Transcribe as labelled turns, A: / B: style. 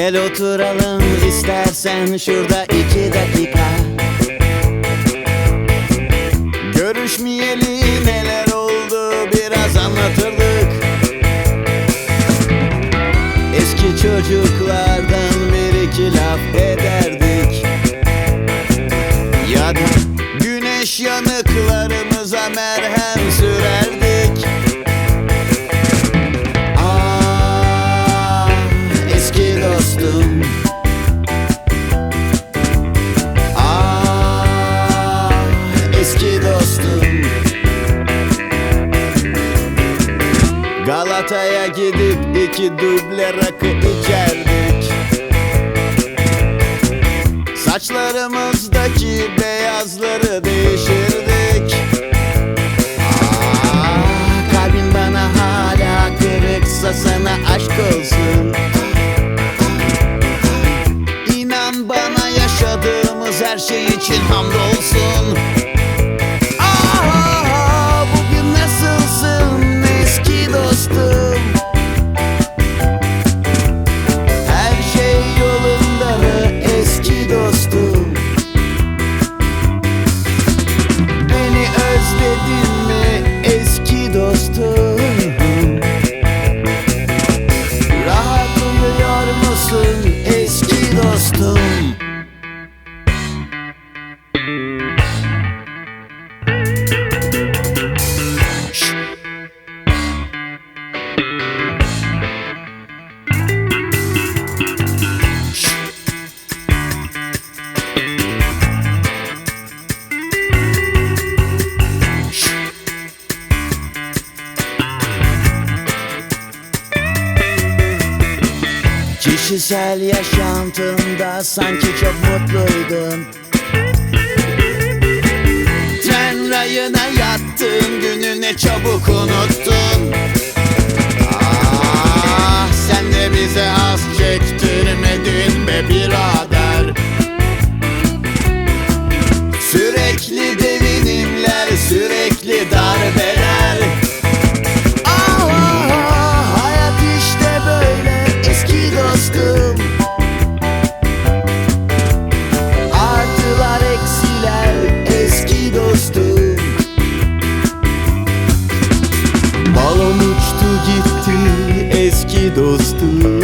A: Gel oturalım istersen şurada iki dakika. Görüşmeyeli neler oldu biraz anlatırdık. Eski çocuklardan bir iki laf ederdik Galata'ya gidip iki duble rakı içerdik. Saçlarımızdaki beyazları değişirdik Ah, kalbin bana hala kırıksa sana aşk olsun. İnan bana yaşadığımız her şey için hamdolsun Kişisel yaşantında sanki çok mutluydun çabuk unuttun Balon uçtu gitti eski dostum